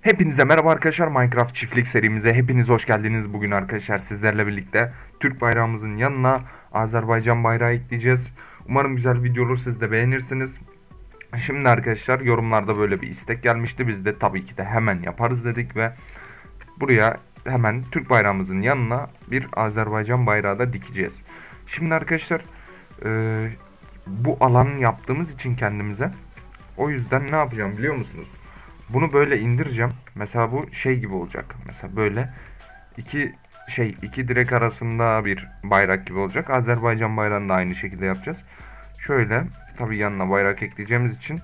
Hepinize merhaba arkadaşlar Minecraft çiftlik serimize hepiniz hoş geldiniz. Bugün arkadaşlar sizlerle birlikte Türk bayrağımızın yanına Azerbaycan bayrağı ekleyeceğiz. Umarım güzel video olur siz de beğenirsiniz. Şimdi arkadaşlar yorumlarda böyle bir istek gelmişti. Biz de tabii ki de hemen yaparız dedik ve buraya hemen Türk bayrağımızın yanına bir Azerbaycan bayrağı da dikeceğiz. Şimdi arkadaşlar eee, bu alanı yaptığımız için kendimize o yüzden ne yapacağım biliyor musunuz? Bunu böyle indireceğim. Mesela bu şey gibi olacak. Mesela böyle iki şey iki direk arasında bir bayrak gibi olacak. Azerbaycan bayrağını da aynı şekilde yapacağız. Şöyle tabii yanına bayrak ekleyeceğimiz için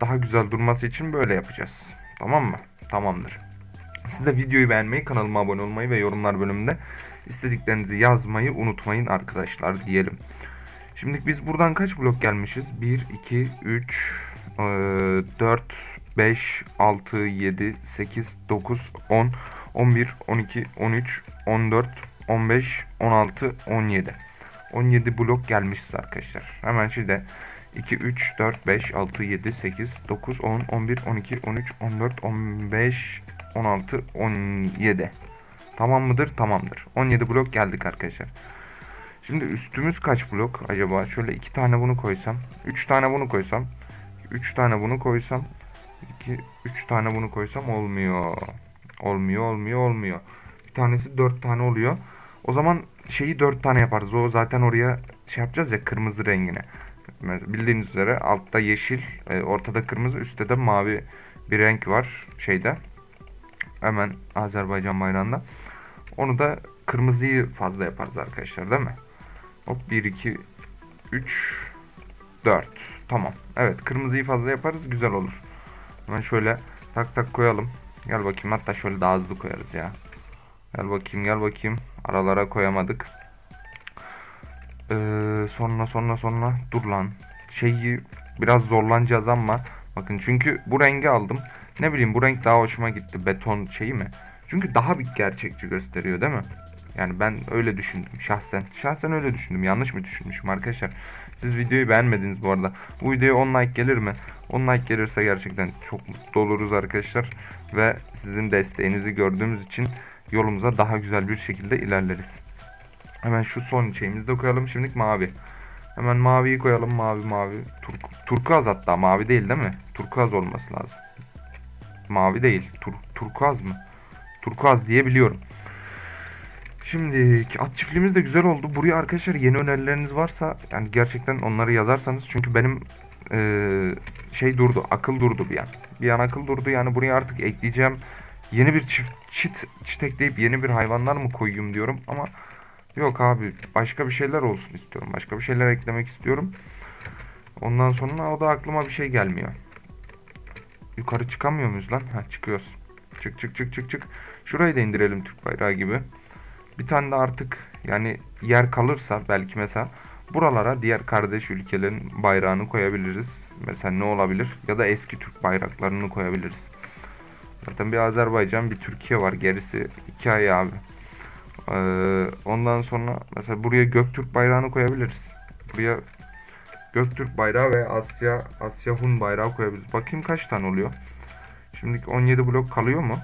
daha güzel durması için böyle yapacağız. Tamam mı? Tamamdır. Siz de videoyu beğenmeyi, kanalıma abone olmayı ve yorumlar bölümünde istediklerinizi yazmayı unutmayın arkadaşlar diyelim. Şimdi biz buradan kaç blok gelmişiz? 1, 2, 3, 4, 5, 6, 7, 8, 9, 10, 11, 12, 13, 14, 15, 16, 17. 17 blok gelmişiz arkadaşlar. Hemen şimdi 2, 3, 4, 5, 6, 7, 8, 9, 10, 11, 12, 13, 14, 15, 16, 17. Tamam mıdır? Tamamdır. 17 blok geldik arkadaşlar. Şimdi üstümüz kaç blok acaba? Şöyle iki tane bunu koysam. Üç tane bunu koysam. Üç tane bunu koysam. İki, üç tane bunu koysam olmuyor. Olmuyor, olmuyor, olmuyor. Bir tanesi dört tane oluyor. O zaman şeyi dört tane yaparız. O zaten oraya şey yapacağız ya kırmızı rengine. Bildiğiniz üzere altta yeşil, e, ortada kırmızı, üstte de mavi bir renk var şeyde. Hemen Azerbaycan bayrağında. Onu da kırmızıyı fazla yaparız arkadaşlar değil mi? Hop 1 2 3 4. Tamam. Evet kırmızıyı fazla yaparız güzel olur. Hemen şöyle tak tak koyalım. Gel bakayım hatta şöyle daha hızlı koyarız ya. Gel bakayım gel bakayım. Aralara koyamadık. Ee, sonra sonra sonra dur lan. Şeyi biraz zorlanacağız ama bakın çünkü bu rengi aldım. Ne bileyim bu renk daha hoşuma gitti. Beton şeyi mi? Çünkü daha bir gerçekçi gösteriyor değil mi? Yani ben öyle düşündüm şahsen. Şahsen öyle düşündüm. Yanlış mı düşünmüşüm arkadaşlar? Siz videoyu beğenmediniz bu arada. Bu videoya 10 like gelir mi? 10 like gelirse gerçekten çok mutlu oluruz arkadaşlar. Ve sizin desteğinizi gördüğümüz için yolumuza daha güzel bir şekilde ilerleriz. Hemen şu son şeyimizi de koyalım. Şimdilik mavi. Hemen maviyi koyalım. Mavi mavi. Turk turkuaz hatta. Mavi değil değil mi? Turkuaz olması lazım. Mavi değil. Tur turkuaz mı? Turkuaz diye biliyorum. Şimdi at çiftliğimiz de güzel oldu. Buraya arkadaşlar yeni önerileriniz varsa yani gerçekten onları yazarsanız çünkü benim eee, şey durdu, akıl durdu bir an. Bir an akıl durdu yani buraya artık ekleyeceğim. Yeni bir çift çit, çit ekleyip yeni bir hayvanlar mı koyayım diyorum ama yok abi başka bir şeyler olsun istiyorum. Başka bir şeyler eklemek istiyorum. Ondan sonra o da aklıma bir şey gelmiyor. Yukarı çıkamıyor muyuz lan? Ha çıkıyoruz. Çık çık çık çık çık. Şurayı da indirelim Türk bayrağı gibi. Bir tane de artık yani yer kalırsa belki mesela buralara diğer kardeş ülkelerin bayrağını koyabiliriz. Mesela ne olabilir? Ya da eski Türk bayraklarını koyabiliriz. Zaten bir Azerbaycan bir Türkiye var. Gerisi hikaye abi. Ee, ondan sonra mesela buraya Göktürk bayrağını koyabiliriz. Buraya Göktürk bayrağı ve Asya Asya Hun bayrağı koyabiliriz. Bakayım kaç tane oluyor. Şimdiki 17 blok kalıyor mu?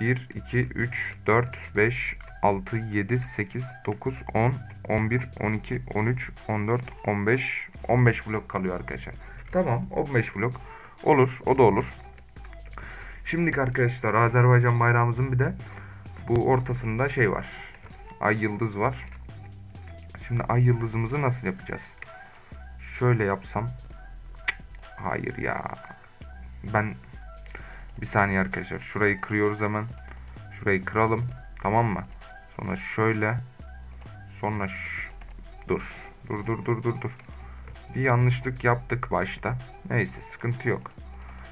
1, 2, 3, 4, 5, 6, 7, 8, 9, 10, 11, 12, 13, 14, 15, 15 blok kalıyor arkadaşlar. Tamam 15 blok olur o da olur. Şimdiki arkadaşlar Azerbaycan bayrağımızın bir de bu ortasında şey var. Ay yıldız var. Şimdi ay yıldızımızı nasıl yapacağız? Şöyle yapsam. Hayır ya. Ben bir saniye arkadaşlar. Şurayı kırıyoruz hemen. Şurayı kıralım. Tamam mı? Sonra şöyle. Sonra dur. Dur dur dur dur dur. Bir yanlışlık yaptık başta. Neyse sıkıntı yok.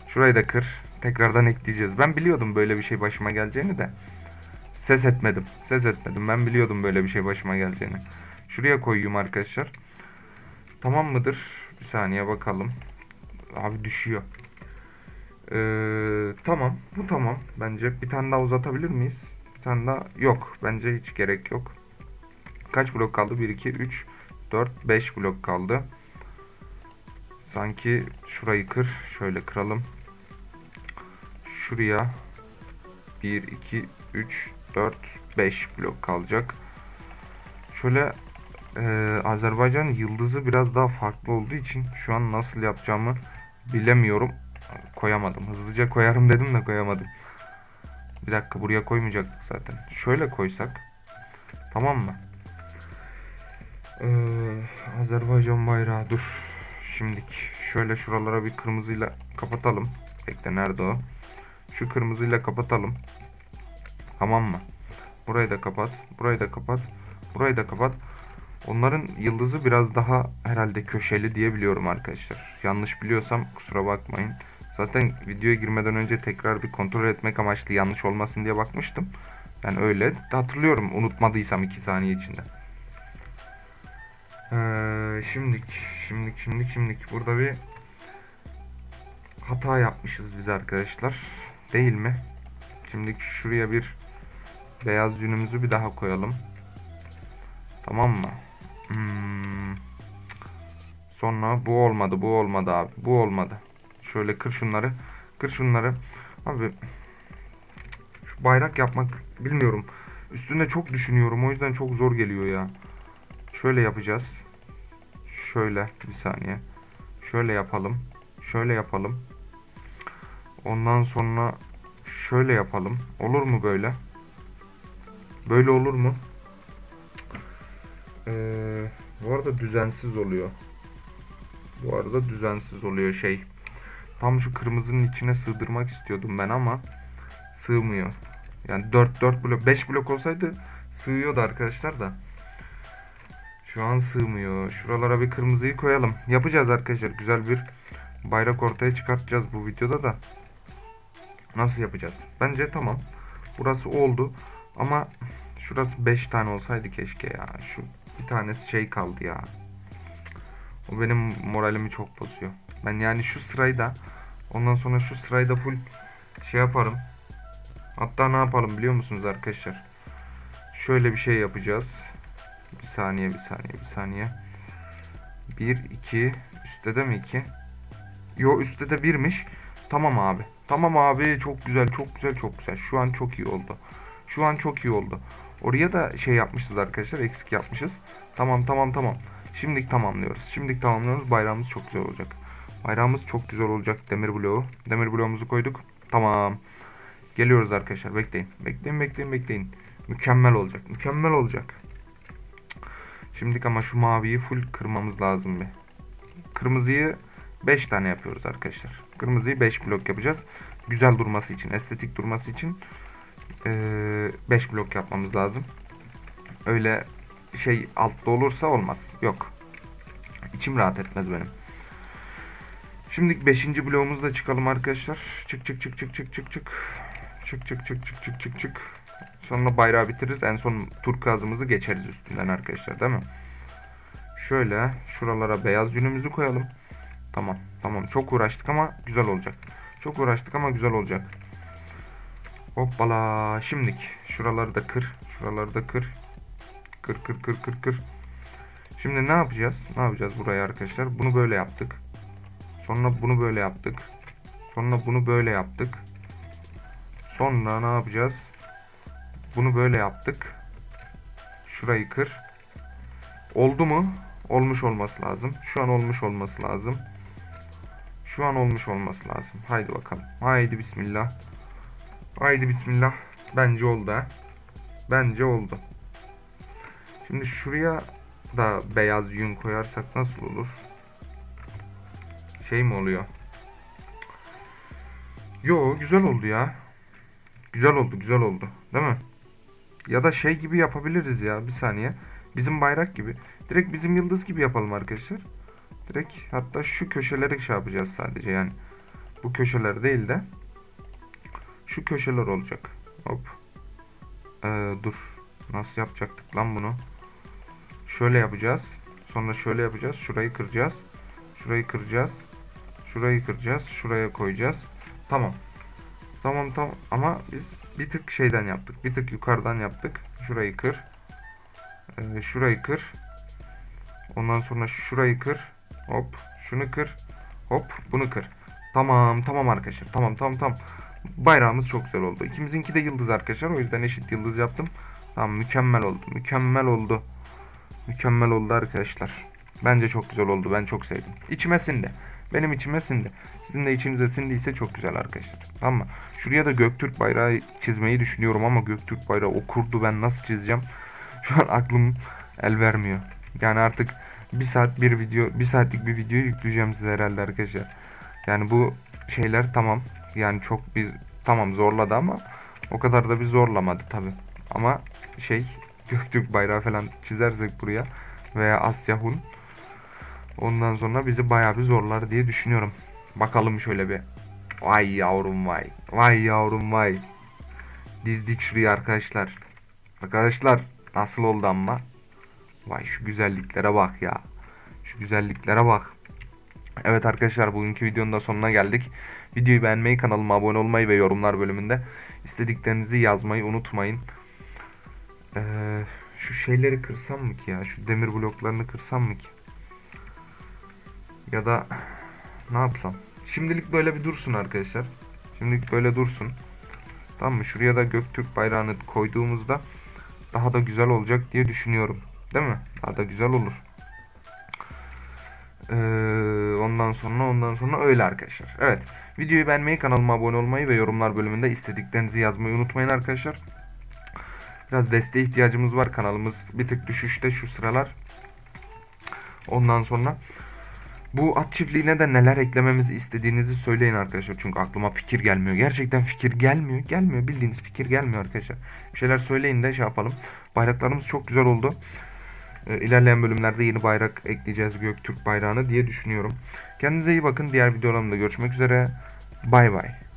Şurayı da kır. Tekrardan ekleyeceğiz. Ben biliyordum böyle bir şey başıma geleceğini de. Ses etmedim. Ses etmedim. Ben biliyordum böyle bir şey başıma geleceğini. Şuraya koyayım arkadaşlar. Tamam mıdır? Bir saniye bakalım. Abi düşüyor. Ee, tamam. Bu tamam. Bence bir tane daha uzatabilir miyiz? Bir tane daha yok. Bence hiç gerek yok. Kaç blok kaldı? 1, 2, 3, 4, 5 blok kaldı. Sanki şurayı kır. Şöyle kıralım. şuraya 1, 2, 3, 4, 5 blok kalacak. Şöyle eee Azerbaycan yıldızı biraz daha farklı olduğu için şu an nasıl yapacağımı bilemiyorum. Koyamadım. Hızlıca koyarım dedim de koyamadım. Bir dakika buraya koymayacaktık zaten. Şöyle koysak. Tamam mı? Ee, Azerbaycan bayrağı dur. Şimdik şöyle şuralara bir kırmızıyla kapatalım. Bekle nerede o? Şu kırmızıyla kapatalım. Tamam mı? Burayı da kapat. Burayı da kapat. Burayı da kapat. Onların yıldızı biraz daha herhalde köşeli diye biliyorum arkadaşlar. Yanlış biliyorsam kusura bakmayın. Zaten videoya girmeden önce tekrar bir kontrol etmek amaçlı yanlış olmasın diye bakmıştım. Yani öyle hatırlıyorum unutmadıysam 2 saniye içinde. Ee, şimdik, şimdik, şimdik, şimdik. Burada bir hata yapmışız biz arkadaşlar. Değil mi? Şimdi şuraya bir beyaz yünümüzü bir daha koyalım. Tamam mı? Hmm. Sonra bu olmadı, bu olmadı abi. Bu olmadı. Şöyle kır şunları. Kır şunları. Abi şu bayrak yapmak bilmiyorum. Üstünde çok düşünüyorum. O yüzden çok zor geliyor ya. Şöyle yapacağız. Şöyle bir saniye. Şöyle yapalım. Şöyle yapalım. Ondan sonra şöyle yapalım. Olur mu böyle? Böyle olur mu? Ee, bu arada düzensiz oluyor. Bu arada düzensiz oluyor şey. Tam şu kırmızının içine sığdırmak istiyordum ben ama sığmıyor. Yani 4 4 blok 5 blok olsaydı sığıyordu arkadaşlar da. Şu an sığmıyor. Şuralara bir kırmızıyı koyalım. Yapacağız arkadaşlar. Güzel bir bayrak ortaya çıkartacağız bu videoda da. Nasıl yapacağız? Bence tamam. Burası oldu. Ama şurası 5 tane olsaydı keşke ya. Şu bir tanesi şey kaldı ya. O benim moralimi çok bozuyor. Ben yani şu sırayı da ondan sonra şu sırayı da full şey yaparım. Hatta ne yapalım biliyor musunuz arkadaşlar? Şöyle bir şey yapacağız. Bir saniye bir saniye bir saniye. 1 2 üstte de mi 2? Yo üstte de birmiş. Tamam abi. Tamam abi çok güzel çok güzel çok güzel. Şu an çok iyi oldu. Şu an çok iyi oldu. Oraya da şey yapmışız arkadaşlar. Eksik yapmışız. Tamam tamam tamam. Şimdilik tamamlıyoruz. Şimdilik tamamlıyoruz. Bayrağımız çok güzel olacak. Bayrağımız çok güzel olacak. Demir bloğu. Demir bloğumuzu koyduk. Tamam. Geliyoruz arkadaşlar. Bekleyin. Bekleyin bekleyin bekleyin. Mükemmel olacak. Mükemmel olacak. Şimdilik ama şu maviyi full kırmamız lazım bir. Kırmızıyı 5 tane yapıyoruz arkadaşlar. Kırmızıyı 5 blok yapacağız. Güzel durması için, estetik durması için 5 blok yapmamız lazım. Öyle şey altta olursa olmaz. Yok. İçim rahat etmez benim. Şimdi 5. bloğumuzda çıkalım arkadaşlar. Çık çık çık çık çık çık çık. Çık çık çık çık çık çık çık. Sonra bayrağı bitiririz. En son turkuazımızı geçeriz üstünden arkadaşlar değil mi? Şöyle şuralara beyaz yünümüzü koyalım. Tamam tamam çok uğraştık ama güzel olacak. Çok uğraştık ama güzel olacak. Hoppala şimdik. Şuraları da kır. Şuraları da kır. Kır kır kır kır kır. Şimdi ne yapacağız? Ne yapacağız buraya arkadaşlar? Bunu böyle yaptık. Sonra bunu böyle yaptık. Sonra bunu böyle yaptık. Sonra ne yapacağız? Bunu böyle yaptık. Şurayı kır. Oldu mu? Olmuş olması lazım. Şu an olmuş olması lazım. Şu an olmuş olması lazım. Haydi bakalım. Haydi bismillah. Haydi bismillah. Bence oldu ha. Bence oldu. Şimdi şuraya da beyaz yün koyarsak nasıl olur? Şey mi oluyor? Yo güzel oldu ya. Güzel oldu güzel oldu. Değil mi? Ya da şey gibi yapabiliriz ya. Bir saniye. Bizim bayrak gibi. Direkt bizim yıldız gibi yapalım arkadaşlar. Direkt hatta şu köşeleri şey yapacağız sadece yani. Bu köşeler değil de şu köşeler olacak. Hop. Ee, dur. Nasıl yapacaktık lan bunu? Şöyle yapacağız. Sonra şöyle yapacağız. Şurayı kıracağız. Şurayı kıracağız. Şurayı kıracağız. Şuraya koyacağız. Tamam. Tamam tamam ama biz bir tık şeyden yaptık. Bir tık yukarıdan yaptık. Şurayı kır. Ee, şurayı kır. Ondan sonra şurayı kır. Hop. Şunu kır. Hop. Bunu kır. Tamam tamam arkadaşlar. Tamam tamam tamam. Bayrağımız çok güzel oldu. İkimizinki de yıldız arkadaşlar. O yüzden eşit yıldız yaptım. Tamam mükemmel oldu. Mükemmel oldu. Mükemmel oldu arkadaşlar. Bence çok güzel oldu. Ben çok sevdim. İçime sindi. Benim içime sindi. Sizin de içinize sindiyse çok güzel arkadaşlar. Mı? Şuraya da Göktürk bayrağı çizmeyi düşünüyorum ama Göktürk bayrağı okurdu ben nasıl çizeceğim? Şu an aklım el vermiyor. Yani artık bir saat bir video, bir saatlik bir video yükleyeceğim size herhalde arkadaşlar. Yani bu şeyler tamam. Yani çok bir tamam zorladı ama o kadar da bir zorlamadı tabi. Ama şey Göktürk bayrağı falan çizersek buraya veya Asya Hun ondan sonra bizi bayağı bir zorlar diye düşünüyorum. Bakalım şöyle bir. Vay yavrum vay. Vay yavrum vay. Dizdik şuraya arkadaşlar. Arkadaşlar nasıl oldu ama? Vay şu güzelliklere bak ya. Şu güzelliklere bak. Evet arkadaşlar bugünkü videonun da sonuna geldik. Videoyu beğenmeyi, kanalıma abone olmayı ve yorumlar bölümünde istediklerinizi yazmayı unutmayın. Ee, şu şeyleri kırsam mı ki ya? Şu demir bloklarını kırsam mı ki? Ya da ne yapsam? Şimdilik böyle bir dursun arkadaşlar. Şimdilik böyle dursun. Tamam mı? Şuraya da Göktürk bayrağını koyduğumuzda daha da güzel olacak diye düşünüyorum. Değil mi? Daha da güzel olur. Ee, ondan sonra ondan sonra öyle arkadaşlar. Evet. Videoyu beğenmeyi, kanalıma abone olmayı ve yorumlar bölümünde istediklerinizi yazmayı unutmayın arkadaşlar. Biraz desteğe ihtiyacımız var. Kanalımız bir tık düşüşte şu sıralar. Ondan sonra bu at çiftliğine de neler eklememizi istediğinizi söyleyin arkadaşlar. Çünkü aklıma fikir gelmiyor. Gerçekten fikir gelmiyor. Gelmiyor. Bildiğiniz fikir gelmiyor arkadaşlar. Bir şeyler söyleyin de şey yapalım. Bayraklarımız çok güzel oldu. Ee, İlerleyen bölümlerde yeni bayrak ekleyeceğiz Göktürk bayrağını diye düşünüyorum. Kendinize iyi bakın. Diğer videolarımda görüşmek üzere. Bay bay.